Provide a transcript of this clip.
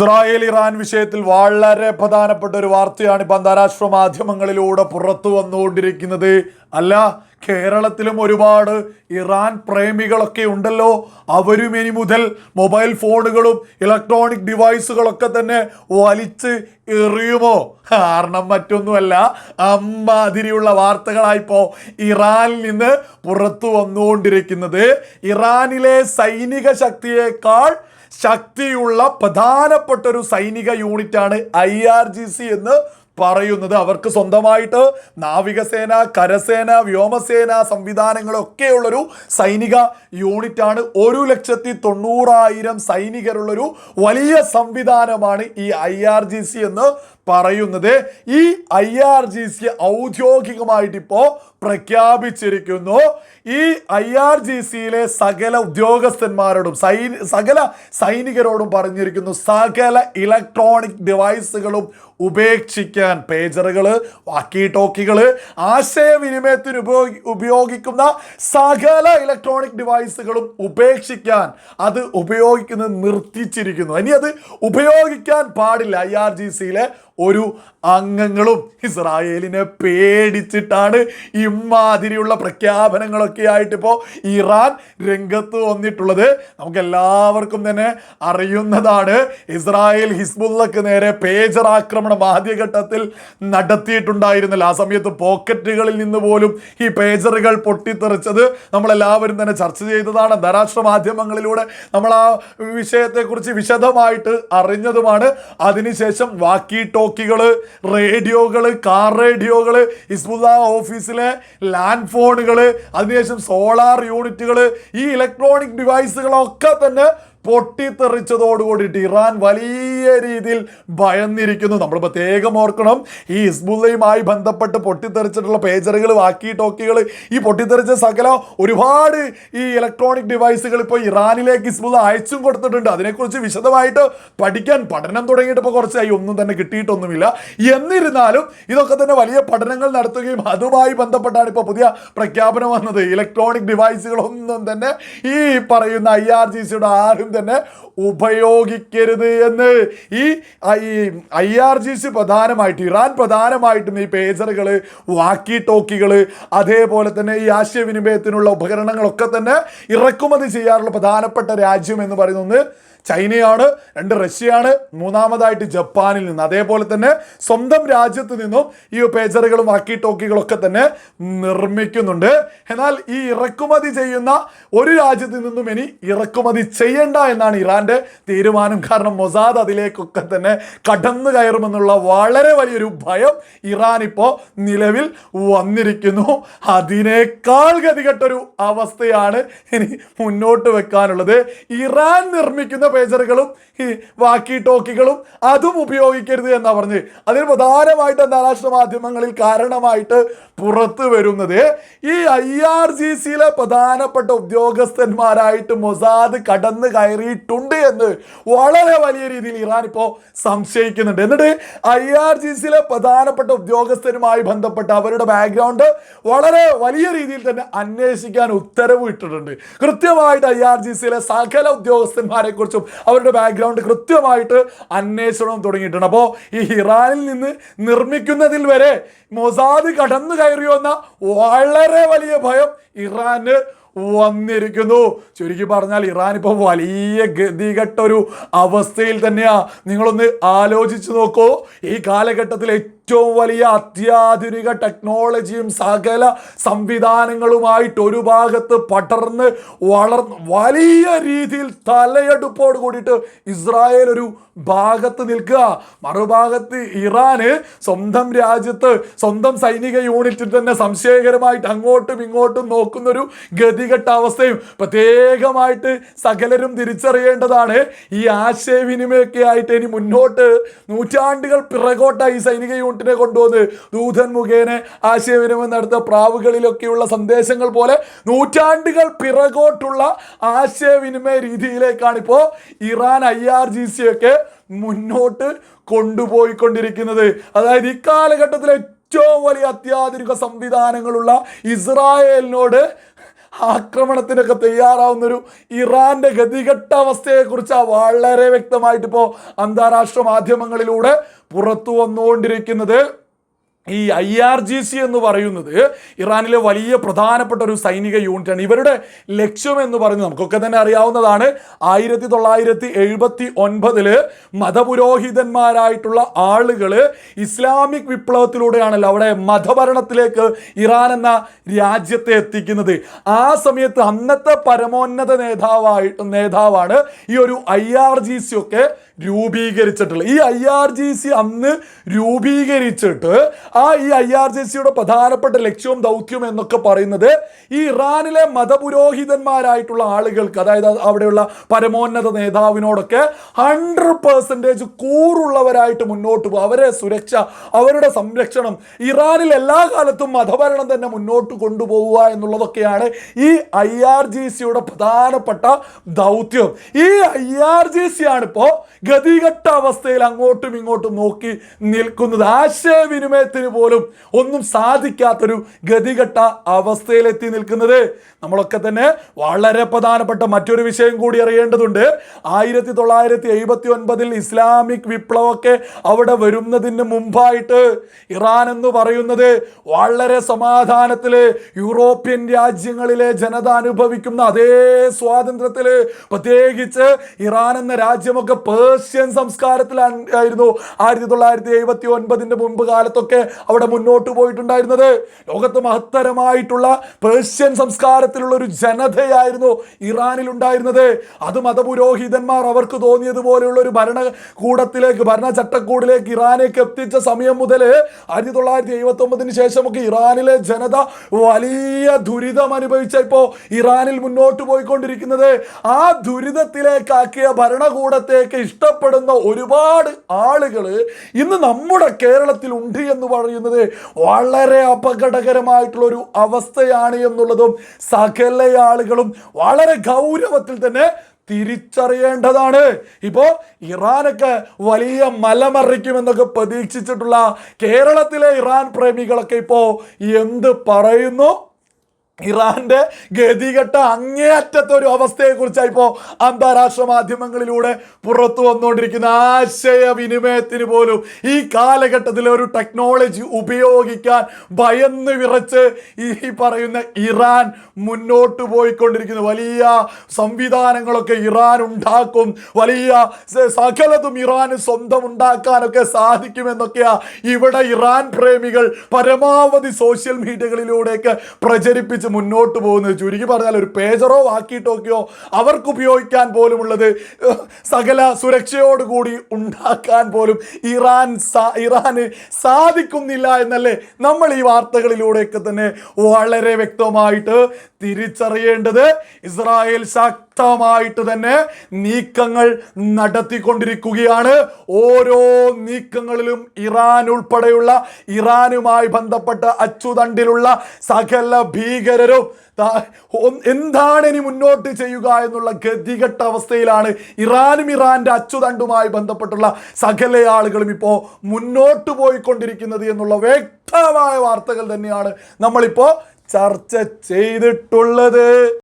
Israel Iran വിഷയത്തിൽ വളരെ പ്രധാനപ്പെട്ട ഒരു വാർത്തയാണ് ഇപ്പൊ അന്താരാഷ്ട്ര മാധ്യമങ്ങളിലൂടെ പുറത്തു വന്നുകൊണ്ടിരിക്കുന്നത്. അല്ല കേരളത്തിലും ഒരുപാട് ഇറാൻ പ്രേമികളൊക്കെ ഉണ്ടല്ലോ. അവരും ഇനി മുതൽ മൊബൈൽ ഫോണുകളും ഇലക്ട്രോണിക് ഡിവൈസുകളൊക്കെ തന്നെ വലിച്ച് എറിയുമോ? കാരണം മറ്റൊന്നുമല്ല അമ്മാതിരിയുള്ള വാർത്തകളായിപ്പോ ഇറാനിൽ നിന്ന് പുറത്തു വന്നുകൊണ്ടിരിക്കുന്നത്. ഇറാനിലെ സൈനിക ശക്തിയേക്കാൾ ശക്തിയുള്ള പ്രധാനപ്പെട്ട ഒരു സൈനിക യൂണിറ്റാണ് ഐ ആർ ജി സി എന്ന് പറയുന്നത്. അവർക്ക് സ്വന്തമായിട്ട് നാവികസേന കരസേന വ്യോമസേന സംവിധാനങ്ങളൊക്കെയുള്ളൊരു സൈനിക യൂണിറ്റാണ്. ഒരു ലക്ഷത്തി തൊണ്ണൂറായിരം സൈനികരുള്ളൊരു വലിയ സംവിധാനമാണ് ഈ ഐ ആർ ജി സി എന്ന് പറയുന്നത് ഈ ഐ ആർ ജി സി ഔദ്യോഗികമായിട്ട് ഇപ്പോൾ പ്രഖ്യാപിച്ചിരിക്കുന്നു. ഈ ഐ ആർ ജി സിയിലെ സകല ഉദ്യോഗസ്ഥന്മാരോടും സൈനി സകല സൈനികരോടും പറഞ്ഞിരിക്കുന്നു സകല ഇലക്ട്രോണിക് ഡിവൈസുകളും ഉപേക്ഷിക്കാൻ പേജറുകൾ വാക്കി ടോക്കികൾ ആശയവിനിമയത്തിന് ഉപയോഗി ഉപയോഗിക്കുന്ന സകല ഇലക്ട്രോണിക് ഡിവൈസുകളും ഉപേക്ഷിക്കാൻ അത് ഉപയോഗിക്കുന്നത് നിർത്തിച്ചിരിക്കുന്നു. ഇനി അത് ഉപയോഗിക്കാൻ പാടില്ല ഐ ആർ ജി സിയിലെ ഒരു അംഗങ്ങളും ഇസ്രായേലിനെ പേടിച്ചിട്ടാണ് ഇമാതിരിയുള്ള പ്രഖ്യാപനങ്ങളൊക്കെ ആയിട്ട് ഇപ്പോൾ ഇറാൻ രംഗത്ത് വന്നിട്ടുള്ളത്. നമുക്ക് എല്ലാവർക്കും തന്നെ അറിയുന്നതാണ് ഇസ്രായേൽ ഹിസ്ബുള്ളക്ക് നേരെ പേജർ ആക്രമണം ആദ്യഘട്ടത്തിൽ നടത്തിയിട്ടുണ്ടായിരുന്നില്ല. ആ സമയത്ത് പോക്കറ്റുകളിൽ നിന്ന് പോലും ഈ പേജറുകൾ പൊട്ടിത്തെറിച്ചത് നമ്മളെല്ലാവരും തന്നെ ചർച്ച ചെയ്തതാണ്. അന്താരാഷ്ട്ര മാധ്യമങ്ങളിലൂടെ നമ്മൾ ആ വിഷയത്തെക്കുറിച്ച് വിശദമായിട്ട് അറിഞ്ഞതുമാണ്. അതിനുശേഷം വാക്കി ടോക്കികൾ റേഡിയോകൾ കാർ റേഡിയോകൾ ഹിസ്ബുല്ല ഓഫീസിലെ ലാൻഡ് ഫോണുകൾ അതിനുശേഷം സോളാർ യൂണിറ്റുകൾ ഈ ഇലക്ട്രോണിക് ഡിവൈസുകളൊക്കെ തന്നെ പൊട്ടിത്തെറിച്ചതോടുകൂടിയിട്ട് ഇറാൻ വലിയ രീതിയിൽ ഭയന്നിരിക്കുന്നു. നമ്മൾ പ്രത്യേകം ഓർക്കണം ഈ ഹിസ്ബുല്ലയുമായി ബന്ധപ്പെട്ട് പൊട്ടിത്തെറിച്ചിട്ടുള്ള പേജറുകൾ വാക്കി ടോക്കികൾ ഈ പൊട്ടിത്തെറിച്ച സകല ഒരുപാട് ഈ ഇലക്ട്രോണിക് ഡിവൈസുകൾ ഇപ്പോൾ ഇറാനിലേക്ക് ഹിസ്ബുല്ല അയച്ചും കൊടുത്തിട്ടുണ്ട്. അതിനെക്കുറിച്ച് വിശദമായിട്ട് പഠിക്കാൻ പഠനം തുടങ്ങിയിട്ട് ഇപ്പോൾ കുറച്ചായി ഒന്നും തന്നെ കിട്ടിയിട്ടൊന്നുമില്ല. എന്നിരുന്നാലും ഇതൊക്കെ തന്നെ വലിയ പഠനങ്ങൾ നടത്തുകയും അതുമായി ബന്ധപ്പെട്ടാണ് ഇപ്പോൾ പുതിയ പ്രഖ്യാപനം വന്നത്. ഇലക്ട്രോണിക് ഡിവൈസുകളൊന്നും തന്നെ ഈ പറയുന്ന ഐ ആർ ജി സിയുടെ ആരും തന്നെ ഉപയോഗിക്കരുത് എന്ന്. ഈ ഐ ആർ ജി സി പ്രധാനമായിട്ട് ഇറാൻ പ്രധാനമായിട്ടും ഈ പേജറുകൾ വാക്കി ടോക്കികൾ അതേപോലെ തന്നെ ഈ ആശയവിനിമയത്തിനുള്ള ഉപകരണങ്ങളൊക്കെ തന്നെ ഇറക്കുമതി ചെയ്യാറുള്ള പ്രധാനപ്പെട്ട രാജ്യം എന്ന് പറയുന്നത് ചൈനയാണ് രണ്ട് റഷ്യയാണ് മൂന്നാമതായിട്ട് ജപ്പാനിൽ നിന്ന്. അതേപോലെ തന്നെ സ്വന്തം രാജ്യത്ത് നിന്നും ഈ പേജറുകളും വാക്കി ടോക്കികളൊക്കെ തന്നെ നിർമ്മിക്കുന്നുണ്ട്. എന്നാൽ ഈ ഇറക്കുമതി ചെയ്യുന്ന ഒരു രാജ്യത്ത് നിന്നും ഇനി ഇറക്കുമതി ചെയ്യേണ്ട എന്നാണ് ഇറാന്റെ തീരുമാനം കാരണം മൊസാദ് അതിലേക്കൊക്കെ തന്നെ കടന്നു കയറുമെന്നുള്ള വളരെ വലിയൊരു ഭയം ഇറാൻ ഇപ്പോൾ നിലവിൽ വന്നിരിക്കുന്നു. അതിനേക്കാൾ ഗതികെട്ടൊരു അവസ്ഥയാണ് ഇനി മുന്നോട്ട് വെക്കാനുള്ളത്. ഇറാൻ നിർമ്മിക്കുന്ന പേജറുകളും ഈ വാക്കി ടോക്കികളും അതും ഉപയോഗിക്കരുത് എന്നാ പറഞ്ഞ് അതിന് പ്രധാനമായിട്ട് അന്താരാഷ്ട്ര മാധ്യമങ്ങളിൽ കാരണമായിട്ട് പുറത്തു വരുന്നത് ഈ ഐ ആർ ജി സിയിലെ പ്രധാനപ്പെട്ട ഉദ്യോഗസ്ഥന്മാരായിട്ട് മൊസാദ് കടന്നു കയറിയിട്ടുണ്ട് എന്ന് വളരെ വലിയ രീതിയിൽ ഇറാൻ ഇപ്പോൾ സംശയിക്കുന്നുണ്ട്. എന്നിട്ട് ഐ ആർ ജി സിയിലെ പ്രധാനപ്പെട്ട ഉദ്യോഗസ്ഥരുമായി ബന്ധപ്പെട്ട് അവരുടെ ബാക്ക്ഗ്രൗണ്ട് വളരെ വലിയ രീതിയിൽ തന്നെ അന്വേഷിക്കാൻ ഉത്തരവ് ഇട്ടിട്ടുണ്ട്. കൃത്യമായിട്ട് ഐ ആർ ജി സിയിലെ സകല ഉദ്യോഗസ്ഥന്മാരെ കുറിച്ചും അവരുടെ ബാക്ക്ഗ്രൗണ്ട് കൃത്യമായിട്ട് അന്വേഷണം തുടങ്ങിയിട്ടുണ്ട്. അപ്പോൾ ഈ ഇറാനിൽ നിന്ന് നിർമ്മിക്കുന്നതിൽ വരെ മൊസാദ് കടന്നു കയറിയോ എന്ന വളരെ വലിയ ഭയം ഇറാന് വന്നിരിക്കുന്നു. ചുരുക്കി പറഞ്ഞാൽ ഇറാൻ ഇപ്പോൾ വലിയ ഗതികെട്ട ഒരു അവസ്ഥയിൽ തന്നെയാ. നിങ്ങളൊന്ന് ആലോചിച്ച് നോക്കൂ. ഈ കാലഘട്ടത്തിൽ ഏറ്റവും വലിയ അത്യാധുനിക ടെക്നോളജിയും സകല സംവിധാനങ്ങളുമായിട്ട് ഒരു ഭാഗത്ത് പടർന്ന് വളർന്ന് വലിയ രീതിയിൽ തലയെടുപ്പോട് കൂടിയിട്ട് ഇസ്രായേൽ ഒരു ഭാഗത്ത് നിൽക്കുക. മറുഭാഗത്ത് ഇറാന് സ്വന്തം രാജ്യത്ത് സ്വന്തം സൈനിക യൂണിറ്റിൽ തന്നെ സംശയകരമായിട്ട് അങ്ങോട്ടും ഇങ്ങോട്ടും നോക്കുന്നൊരു ഗതികെട്ട അവസ്ഥയും പ്രത്യേകമായിട്ട് സകലരും തിരിച്ചറിയേണ്ടതാണ്. ഈ ആശയവിനിമയമൊക്കെ ആയിട്ട് ഇനി മുന്നോട്ട് നൂറ്റാണ്ടുകൾ പിറകോട്ടായി സൈനിക യൂണിറ്റിനെ കൊണ്ടുവന്ന് ദൂതൻ മുഖേന ആശയവിനിമയം നടത്ത പ്രാവുകളിലൊക്കെയുള്ള സന്ദേശങ്ങൾ പോലെ നൂറ്റാണ്ടുകൾ പിറകോട്ടുള്ള ആശയവിനിമയ രീതിയിലേക്കാണ് ഇപ്പോൾ Iran I R G C ഒക്കെ മുന്നോട്ട് കൊണ്ടുപോയിക്കൊണ്ടിരിക്കുന്നത്. അതായത് ഈ കാലഘട്ടത്തിലെ ഏറ്റവും വലിയ അത്യാധുനിക സംവിധാനങ്ങളുള്ള ഇസ്രായേലിനോട് ആക്രമണത്തിനൊക്കെ തയ്യാറാവുന്ന ഒരു ഇറാന്റെ ഗതികെട്ട അവസ്ഥയെക്കുറിച്ച് വളരെ വ്യക്തമായിട്ട് ഇപ്പോൾ അന്താരാഷ്ട്ര മാധ്യമങ്ങളിലൂടെ പുറത്തു വന്നുകൊണ്ടിരിക്കുന്നത്. ഈ ഐ ആർ ജി സി എന്ന് പറയുന്നത് ഇറാനിലെ വലിയ പ്രധാനപ്പെട്ട ഒരു സൈനിക യൂണിറ്റാണ്. ഇവരുടെ ലക്ഷ്യം എന്ന് പറയുന്നത് നമുക്കൊക്കെ തന്നെ അറിയാവുന്നതാണ്. ആയിരത്തി തൊള്ളായിരത്തി എഴുപത്തി ഒൻപതിൽ മതപുരോഹിതന്മാരായിട്ടുള്ള ആളുകൾ ഇസ്ലാമിക് വിപ്ലവത്തിലൂടെയാണല്ലോ അവിടെ മതഭരണത്തിലേക്ക് ഇറാൻ എന്ന രാജ്യത്തെ എത്തിക്കുന്നത്. ആ സമയത്ത് അന്നത്തെ പരമോന്നത നേതാവായി നേതാവാണ് ഈ ഒരു ഐ ആർ ജി സി ഒക്കെ രൂപീകരിച്ചിട്ടുള്ളത്. ഈ ഐ ആർ ജി സി അന്ന് രൂപീകരിച്ചിട്ട് ആ ഈ ഐ ആർ ജെ സിയുടെ പ്രധാനപ്പെട്ട ലക്ഷ്യവും ദൗത്യവും എന്നൊക്കെ പറയുന്നത് ഈ ഇറാനിലെ മതപുരോഹിതന്മാരായിട്ടുള്ള ആളുകൾക്ക് അതായത് അവിടെയുള്ള പരമോന്നത നേതാവിനോടൊക്കെ ഹൺഡ്രഡ് പെർസെന്റേജ് കൂറുള്ളവരായിട്ട് മുന്നോട്ട് പോകും അവരെ സുരക്ഷ അവരുടെ സംരക്ഷണം ഇറാനിൽ എല്ലാ കാലത്തും മതഭരണം തന്നെ മുന്നോട്ട് കൊണ്ടുപോവുക എന്നുള്ളതൊക്കെയാണ് ഈ ഐ ആർ ജി സിയുടെ പ്രധാനപ്പെട്ട ദൗത്യം. ഈ ഐ ആർ ജി സി ആണ് ഇപ്പോൾ ഗതികെട്ട അവസ്ഥയിൽ അങ്ങോട്ടും ഇങ്ങോട്ടും നോക്കി നിൽക്കുന്നത്. ആശയവിനിമയത്തിന് പോലും ഒന്നും സാധിക്കാത്തൊരു ഗതികെട്ട അവസ്ഥയിലെത്തി നിൽക്കുന്നത്. നമ്മളൊക്കെ തന്നെ വളരെ പ്രധാനപ്പെട്ട മറ്റൊരു വിഷയം കൂടി അറിയേണ്ടതുണ്ട്. ആയിരത്തി തൊള്ളായിരത്തി എഴുപത്തി ഒൻപതിൽ ഇസ്ലാമിക് വിപ്ലവമൊക്കെ അവിടെ വരുന്നതിന് മുമ്പായിട്ട് ഇറാൻ എന്ന് പറയുന്നത് വളരെ സമാധാനത്തിൽ യൂറോപ്യൻ രാജ്യങ്ങളിലെ ജനത അനുഭവിക്കുന്ന അതേ സ്വാതന്ത്ര്യത്തിൽ പ്രത്യേകിച്ച് ഇറാൻ എന്ന രാജ്യമൊക്കെ പേർഷ്യൻ സംസ്കാരത്തിലായിരുന്നു ആയിരത്തി തൊള്ളായിരത്തി എഴുപത്തി ഒൻപതിന്റെ മുമ്പ് കാലത്തൊക്കെ അവിടെ മുന്നോട്ട് പോയിട്ടുണ്ടായിരുന്നത്. ലോകത്ത് മഹത്തരമായിട്ടുള്ള പേർഷ്യൻ സംസ്കാരത്തിലുള്ള ഒരു ജനതയായിരുന്നു ഇറാനിൽ ഉണ്ടായിരുന്നത്. അത് മതപുരോഹിതന്മാർ അവർക്ക് തോന്നിയതുപോലെയുള്ള ഒരു ഭരണകൂടത്തിലേക്ക് ഭരണചട്ടക്കൂടിലേക്ക് ഇറാനേക്ക് എത്തിച്ച സമയം മുതൽ ആയിരത്തി തൊള്ളായിരത്തി എഴുപത്തി ഒമ്പതിന് ശേഷമൊക്കെ ഇറാനിലെ ജനത വലിയ ദുരിതം അനുഭവിച്ച ഇപ്പോൾ ഇറാനിൽ മുന്നോട്ട് പോയിക്കൊണ്ടിരിക്കുന്നത്. ആ ദുരിതത്തിലേക്കാക്കിയ ഭരണകൂടത്തേക്ക് ഇഷ്ടപ്പെടുന്ന ഒരുപാട് ആളുകൾ ഇന്ന് നമ്മുടെ കേരളത്തിൽ ഉണ്ട് എന്ന് പറയുന്നത് വളരെ അപകടകരമായിട്ടുള്ള ഒരു അവസ്ഥയാണ് എന്നുള്ളതും സകല ആളുകളും വളരെ ഗൗരവത്തിൽ തന്നെ തിരിച്ചറിയേണ്ടതാണ്. ഇപ്പോ ഇറാനൊക്കെ വലിയ മലമറിക്കുമെന്നൊക്കെ പ്രതീക്ഷിച്ചിട്ടുള്ള കേരളത്തിലെ ഇറാൻ പ്രേമികളൊക്കെ ഇപ്പോ എന്ത് പറയുന്നു? ഇറാന്റെ ഗതികെട്ട അങ്ങേയറ്റത്തെ ഒരു അവസ്ഥയെ കുറിച്ചാണ് ഇപ്പോൾ അന്താരാഷ്ട്ര മാധ്യമങ്ങളിലൂടെ പുറത്തു വന്നുകൊണ്ടിരിക്കുന്ന ആശയവിനിമയത്തിന് പോലും ഈ കാലഘട്ടത്തിൽ ഒരു ടെക്നോളജി ഉപയോഗിക്കാൻ ഭയന്ന് വിറച്ച് ഈ പറയുന്ന ഇറാൻ മുന്നോട്ട് പോയിക്കൊണ്ടിരിക്കുന്നു. വലിയ സംവിധാനങ്ങളൊക്കെ ഇറാൻ ഉണ്ടാക്കും. വലിയ സകലതും ഇറാന് സ്വന്തം ഉണ്ടാക്കാനൊക്കെ സാധിക്കുമെന്നൊക്കെയാ ഇവിടെ ഇറാൻ പ്രേമികൾ പരമാവധി സോഷ്യൽ മീഡിയകളിലൂടെയൊക്കെ പ്രചരിപ്പിച്ച് മുന്നോട്ട് പോകുന്നത് ചുരുക്കി പറഞ്ഞാൽ ഒരു പേജറോ വാക്കി ടോക്കിയോ അവർക്ക് ഉപയോഗിക്കാൻ പോലുമുള്ളത് സകല സുരക്ഷയോടുകൂടി ഉണ്ടാക്കാൻ പോലും ഇറാൻ ഇറാന് സാധിക്കുന്നില്ല എന്നല്ലേ നമ്മൾ ഈ വാർത്തകളിലൂടെയൊക്കെ തന്നെ വളരെ വ്യക്തമായിട്ട് തിരിച്ചറിയേണ്ടത്. ഇസ്രായേൽ ശക്തമായിട്ട് തന്നെ നീക്കങ്ങൾ നടത്തിക്കൊണ്ടിരിക്കുകയാണ്. ഓരോ നീക്കങ്ങളിലും ഇറാൻ ഉൾപ്പെടെയുള്ള ഇറാനുമായി ബന്ധപ്പെട്ട അച്ചുതണ്ടിലുള്ള സകല ഭീകരരും എന്താണ് ഇനി മുന്നോട്ട് ചെയ്യുക എന്നുള്ള ഗതികെട്ട അവസ്ഥയിലാണ് ഇറാനും ഇറാന്റെ അച്ചുതണ്ടുമായി ബന്ധപ്പെട്ടുള്ള സകല ആളുകളും ഇപ്പോൾ മുന്നോട്ട് പോയിക്കൊണ്ടിരിക്കുന്നത് എന്നുള്ള വ്യക്തമായ വാർത്തകൾ തന്നെയാണ് നമ്മളിപ്പോൾ ചർച്ച ചെയ്തിട്ടുള്ളത്.